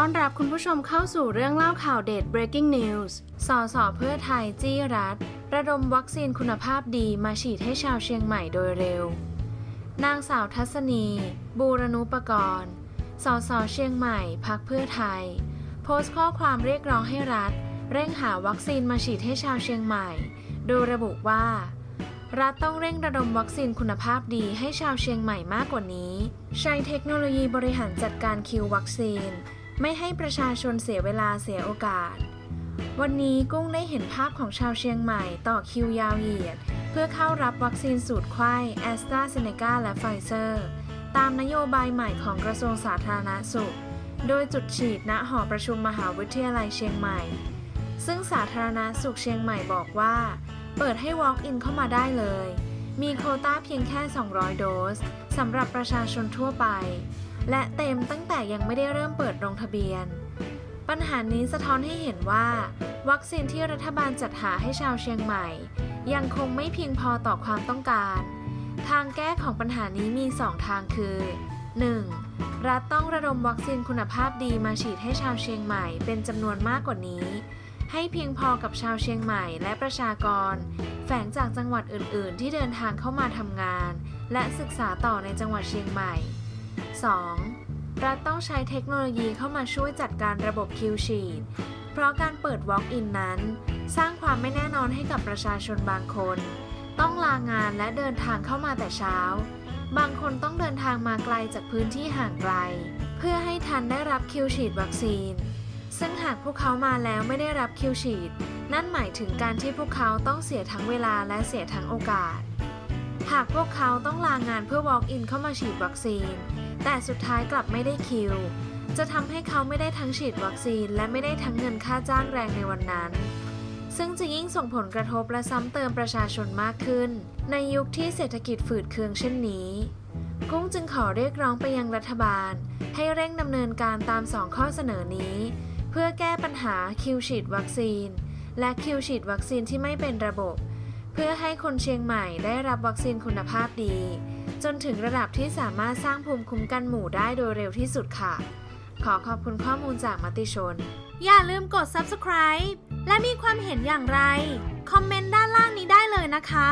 ต้อนรับคุณผู้ชมเข้าสู่เรื่องเล่าข่าวเด็ด breaking news สอสอเพื่อไทยจี้รัฐ ระดมวัคซีนคุณภาพดีมาฉีดให้ชาวเชียงใหม่โดยเร็ว นางสาวทัศนี บูรณุปกรณ์ สสเชียงใหม่พักเพื่อไทย โพสต์ข้อความเรียกร้องให้รัฐ เร่งหาวัคซีนมาฉีดให้ชาวเชียงใหม่ โดยระบุว่า รัฐต้องเร่งระดมวัคซีนคุณภาพดีให้ชาวเชียงใหม่มากกว่านี้ ใช้เทคโนโลยีบริหารจัดการคิววัคซีน ไม่ให้ประชาชนเสียเวลาเสียโอกาส วันนี้กุ้งได้เห็นภาพของชาวเชียงใหม่ต่อคิวยาวเหยียด เพื่อเข้ารับวัคซีนสูตรไข้แอสตราเซเนกาและไฟเซอร์ ตามนโยบายใหม่ของกระทรวงสาธารณสุข โดยจุดฉีดณหอประชุมมหาวิทยาลัยเชียงใหม่ ซึ่งสาธารณสุขเชียงใหม่บอกว่า เปิดให้ walk in เข้ามาได้เลย มีโควต้าเพียงแค่ 200 โดสสำหรับประชาชนทั่วไป และเต็มตั้งแต่ยังไม่ได้เริ่มเปิดลงทะเบียน ปัญหานี้สะท้อนให้เห็นว่า วัคซีนที่รัฐบาลจัดหาให้ชาวเชียงใหม่ ยังคงไม่เพียงพอต่อความต้องการ ทางแก้ของปัญหานี้มี 2 ทางคือ 1. รัฐต้องระดมวัคซีนคุณภาพดีมาฉีดให้ชาวเชียงใหม่เป็นจำนวนมากกว่านี้ ให้เพียงพอกับชาวเชียงใหม่และประชากร แฝงจากจังหวัดอื่น ๆ ที่เดินทางเข้ามาทำงาน และศึกษาต่อในจังหวัดเชียงใหม่ 2. รัฐต้องใช้เทคโนโลยีเข้ามาช่วยจัดการระบบคิวฉีดเพราะการเปิด Walk-in นั้น สร้างความไม่แน่นอนให้กับประชาชนบางคน ต้องลางานและเดินทางเข้ามาแต่เช้า บางคนต้องเดินทางมาไกลจากพื้นที่ห่างไกล เพื่อให้ทันได้รับคิวฉีดวัคซีน ซึ่งหากพวกเขามาแล้วไม่ได้รับคิวฉีด นั่นหมายถึงการที่พวกเขาต้องเสียทั้งเวลาและเสียทั้งโอกาส หากพวกเขาต้องลางานเพื่อ walk in เข้ามาฉีดวัคซีน แต่สุดท้ายกลับไม่ได้คิว จะทำให้เขาไม่ได้ทั้งฉีดวัคซีน และไม่ได้ทั้งเงินค่าจ้างแรงในวันนั้น ซึ่งจะยิ่งส่งผลกระทบและซ้ำเติมประชาชนมากขึ้น ในยุคที่เศรษฐกิจฝืดเคืองเช่นนี้กุ้งจึงขอเรียกร้องไปยังรัฐบาล ให้เร่งดำเนินการตาม2ข้อเสนอนี้ เพื่อแก้ปัญหาคิวฉีดวัคซีน และคิวฉีดวัคซีนที่ไม่เป็นระบบ เพื่อให้คนเชียงใหม่ได้รับวัคซีนคุณภาพดี จนถึงระดับที่สามารถสร้างภูมิคุ้มกันหมู่ได้โดยเร็วที่สุดค่ะ ขอขอบคุณข้อมูลจากมติชน อย่าลืมกด subscribe และมีความเห็นอย่างไร คอมเมนต์ด้านล่างนี้ได้เลยนะคะ